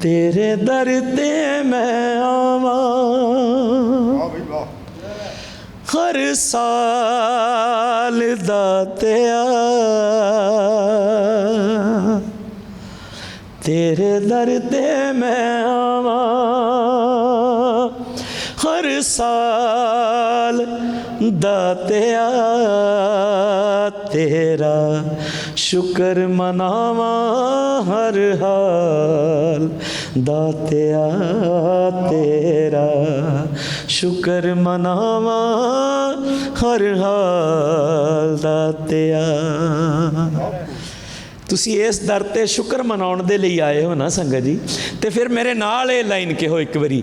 ਤੇਰੇ ਦਰ ਤੇ ਮੈਂ ਆਵਾਂ। ਹਰ ਸਾਲ ਦਾਤਿਆ ਤੇਰੇ। ਦਰ ਤੇ ਮੈਂ ਆਵਾਂ। ਹਰ ਸਾਲ ਦਾਤਿਆ ਤੇਰਾ ਸ਼ੁਕਰ ਮਨਾਵਾਂ ਹਰ ਹਾਲ, ਦਾਤਿਆ ਤੇਰਾ। ਸ਼ੁਕਰ ਮਨਾਵਾਂ ਹਰ ਹਾਲ, ਦਾਤਿਆ। ਤੁਸੀਂ ਇਸ ਦਰ ਤੇ ਸ਼ੁਕਰ ਮਨਾਉਣ ਦੇ ਲਈ ਆਏ ਹੋ ਨਾ ਸੰਗਤ ਜੀ। ਤੇ ਫਿਰ ਮੇਰੇ ਨਾਲ ਇਹ ਲਾਈਨ ਕਿਹੋ ਇੱਕ ਵਾਰੀ,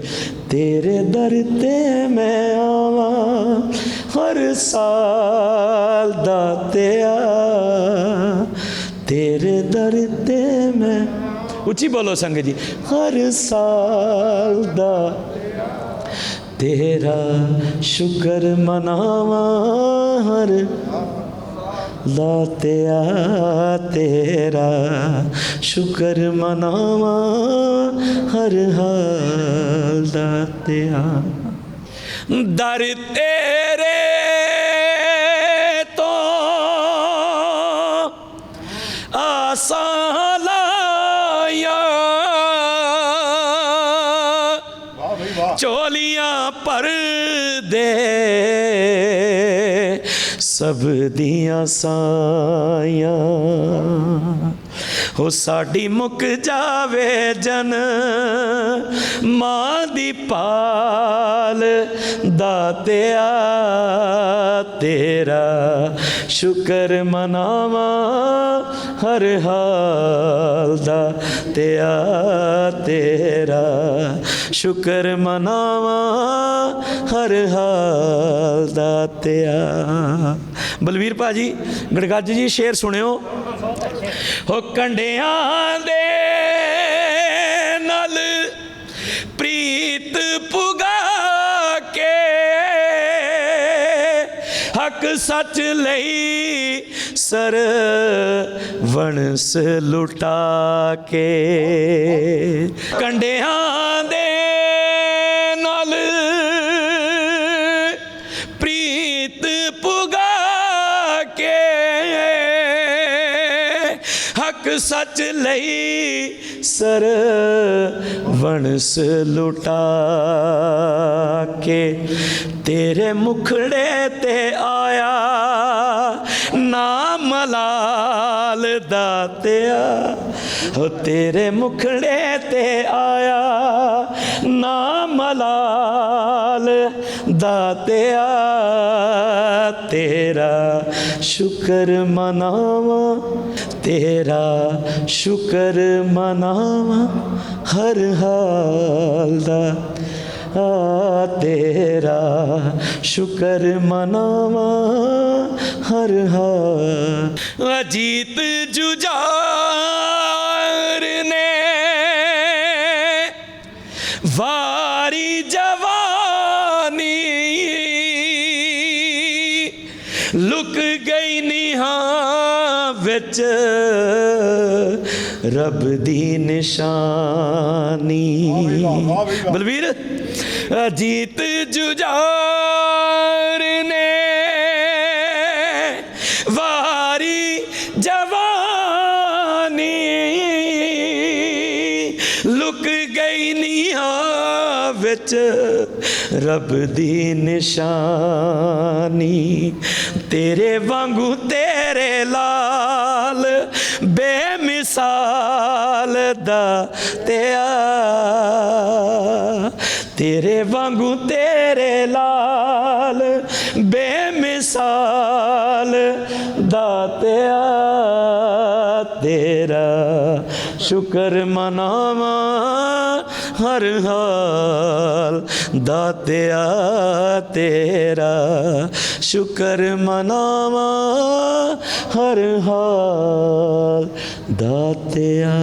ਤੇਰੇ ਦਰ ਤੇ ਮੈਂ ਆਵਾਂ ਹਰ ਸਾਲ, ਦਾਤਿਆ। ਤੇਰੇ ਦਰ ਤੇ ਮੈਂ ਉੱਚੀ ਬੋਲੋ ਸੰਗਤ ਜੀ ਹਰ ਸਾਲ ਦਾ ਤੇਰਾ ਸ਼ੁਕਰ ਮਨਾਵਾਂ ਹਰ ਦਾਤਿਆ ਤੇਰਾ ਸ਼ੁਕਰ ਮਨਾਵਾਂ ਹਰ ਹਾਲ ਦਾਤਿਆ ਦਰ ਤੇਰੇ ਤੋਂ ਝੋਲੀਆਂ ਭਰ ਦੇ ਸਭ ਦੀਆਂ ਸਾਇਆ ਹੋ ਸਾਡੀ ਮੁੱਕ ਜਾਵੇ ਜਨ। ਮਾਂ ਦੀ ਪਾਲ ਦਾਤਿਆ ਤੇਰਾ। ਸ਼ੁਕਰ ਮਨਾਵਾਂ ਹਰ ਹਾਲ ਦਾ ਤਿਆ ਤੇਰਾ। ਸ਼ੁਕਰ ਮਨਾਵਾਂ ਹਰ ਹਾਲ ਦਾ ਤਿਆ ਬਲਵੀਰ ਭਾਜੀ, ਗੜਗੱਜ ਜੀ, ਸ਼ੇਰ ਸੁਣਿਓ। ਹੋ ਕੰਡਿਆਂ ਦੇ ਨਾਲ ਪ੍ਰੀਤ ਪੁਗਾ ਕੇ ਹੱਕ ਸੱਚ ਲਈ ਸਰ ਵਣਸ ਲੁਟਾ ਕੇ। ਕੰਡਿਆਂ ਦੇ ਸੱਚ ਲਈ ਸਰ ਵਣਸ ਲੁਟਾ ਕੇ ਤੇਰੇ ਮੁਖੜੇ ਤੇ ਆਇਆ ਨਾਮ ਲਾਲ ਦਾਤਿਆ। ਹੋ ਤੇਰੇ ਮੁਖੜੇ ਤੇ ਆਇਆ ਨਾਮ ਲਾਲ ਦਾਤਿਆ। ਤੇਰਾ ਸ਼ੁਕਰ ਮਨਾਵਾ, ਤੇਰਾ ਸ਼ੁਕਰ ਮਨਾਵਾ, ਹਰ ਹਾਲ ਦਾ। ਆ ਤੇਰਾ ਸ਼ੁਕਰ ਮਨਾਵਾ, ਹਰ ਹਾਲ। ਅਜੀਤ ਜੁਝਾਰ ਲੁਕ ਗਈ ਨਿਹਾਂ ਵਿੱਚ। ਰੱਬ ਦੀ ਨਿਸ਼ਾਨੀ। ਬਲਵੀਰ ਅਜੀਤ ਜੁਝਾਰ ਨੇ ਵਾਰੀ ਜਵਾਨੀ। ਲੁਕ ਗਈ ਨੀਹਾਂ ਵਿੱਚ। ਰੱਬ ਦੀ ਨਿਸ਼ਾਨੀ, ਤੇਰੇ ਵਾਂਗੂ ਤੇਰੇ ਲਾਲ, ਬੇਮਿਸਾਲ ਦਾ ਤਿਆ ਤੇਰੇ ਵਾਂਗੂ ਤੇਰੇ ਲਾਲ, ਬੇਮਿਸਾਲ ਦਾਤਿਆ ਤੇਰਾ ਸ਼ੁਕਰ ਮਨਾਵਾਂ ਹਰ ਹਾਲ ਦਾਤਿਆ ਤੇਰਾ। ਸ਼ੁਕਰ ਮਨਾਵਾਂ ਹਰ ਹਾਲ ਦਾਤਿਆ।